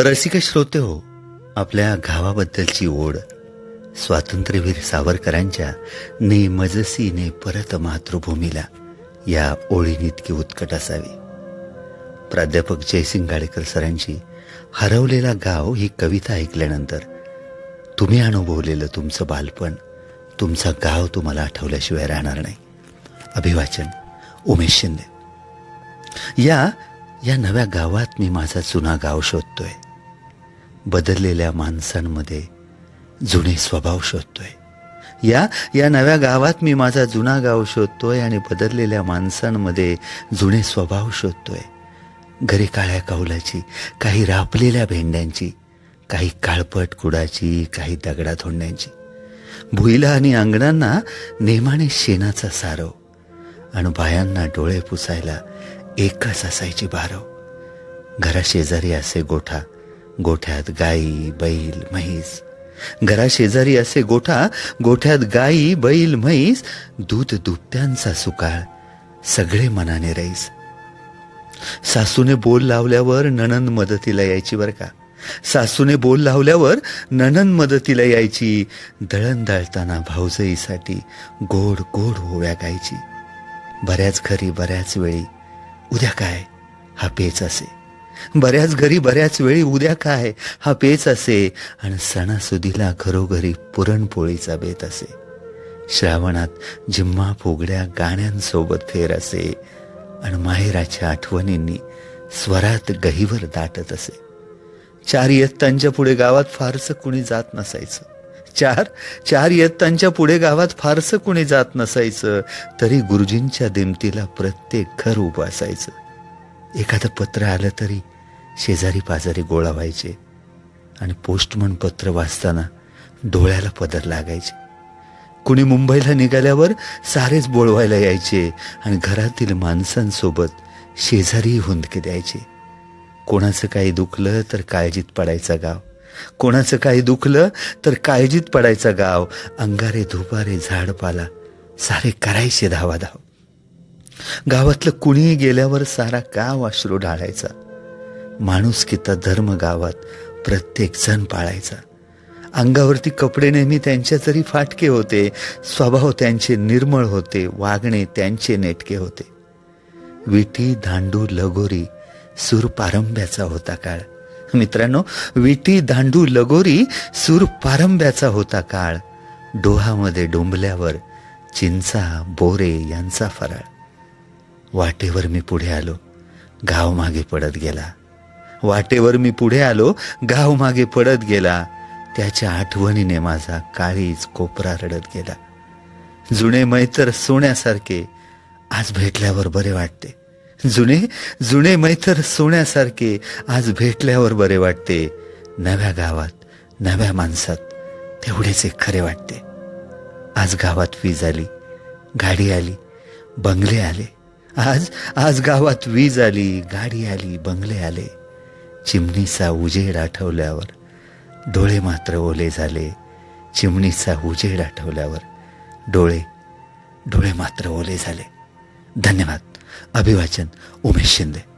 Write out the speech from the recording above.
रसिक श्रोते हो आपल्या गावाबद्दलची ओढ. स्वातंत्र्यवीर सावरकरांच्या ने मजसी ने परत मातृभूमीला या ओळीनितकी उत्कट असावी. प्राध्यापक जयसिंग गाडेकर सरांची हरवलेला गाव ही कविता ऐकल्यानंतर तुम्ही अनुभवलेलं तुमचं बालपण तुमचा गाव तुम्हाला आठवल्याशिवाय राहणार नाही. अभिवाचन उमेश शिंदे. या या नव्या गावात मी माझा जुना गाव शोधतोय. बदललेल्या माणसांमध्ये जुने स्वभाव शोधतोय. या या नव्या गावात मी माझा जुना गाव शोधतोय आणि बदललेल्या माणसांमध्ये जुने स्वभाव शोधतोय. घरी काळ्या कावलाची काही रापलेल्या भेंड्यांची काही काळपट कुडाची काही दगडा धोंड्यांची. भुईला आणि अंगणांना नेमाने शेणाचा सारव आणि बायांना डोळे पुसायला एकच असायची बारव. घराशेजारी असे गोठा गोठ्यात गाई बैल म्हैस. घराशेजारी असे गोठा गोठ्यात गाई बैल म्हैस दूध दुभत्यांचा सुकाळ सगळे मनाने रईस. सासूने बोल लावल्यावर ननंद मदतीला यायची बर का. सासूने बोल लावल्यावर ननंद मदतीला यायची दळण दळताना भाऊजईसाठी गोड गोड होव्या गायची. बऱ्याच घरी बऱ्याच वेळी उद्या काय? हा पेच असे. बऱ्याच घरी बऱ्याच वेळी उद्या काय? हा पेच असे. आणि सणासुदीला घरोघरी पुरणपोळीचा बेत असे. श्रावणात जिम्मा फुगड्या गाण्यांसोबत फेर असे. आणि माहेराच्या आठवणींनी स्वरात गहीवर दाटत असे. चार इयत्तांच्या पुढे गावात फारसं कुणी जात नसायचं. चार चार इयत्तांच्या पुढे गावात फारसं कुणी जात नसायचं. तरी गुरुजींच्या दिमतीला प्रत्येक घर उभं असायचं एखादं पत्र आलं तरी शेजारी पाजारी गोळा व्हायचे आणि पोस्टमन पत्र वाचताना डोळ्याला पदर लागायचे. कुणी मुंबईला निघाल्यावर सारेच बोळवायला यायचे आणि घरातील माणसांसोबत शेजारीही हुंदके द्यायचे. कोणाचं काही दुखलं तर काळजीत पडायचा गाव. कोणाचं काही दुखलं तर काळजीत पडायचा गाव. अंगारे धुपारे झाडपाला सारे करायचे धावा धाव गावातलं कुणीही गेल्यावर सारा गाव अश्रू ढाळायचा. माणुसकीचा धर्म गावात प्रत्येक जण पाळायचा. अंगावरती कपडे नेहमी त्यांच्या तरी फाटके होते स्वभाव त्यांचे निर्मळ होते वागणे त्यांचे नेटके होते. विटी दांडू लगोरी सूर पारंब्याचा होता काळ. मित्रांनो विटी दांडू लगोरी सूर पारंब्याचा होता काळ. डोहामध्ये डोंबल्यावर चिंचा बोरे यांचा फराळ. वाटेवर मी पुढे आलो गाव मागे पडत गेला. वाटेवर मी पुढे आलो गाव मागे पडत गेला. त्याच्या आठवणीने माझा काळीच कोपरा रडत गेला. जुने मैतर सोन्यासारखे आज भेटल्यावर बरे वाटते. जुने जुने मैतर सोन्यासारखे आज भेटल्यावर बरे वाटते. नव्या गावात नव्या माणसात तेवढेच एक खरे वाटते. आज गावात वीज आली गाडी आली बंगले आले. आज आज गावात वीज आली गाडी आली बंगले आले. चिमणीचा उजेड आठवल्यावर डोळे मात्र ओले झाले. चिमणीचा उजेड आठवल्यावर डोळे डोळे मात्र ओले झाले. धन्यवाद. अभिवाचन उमेश शिंदे.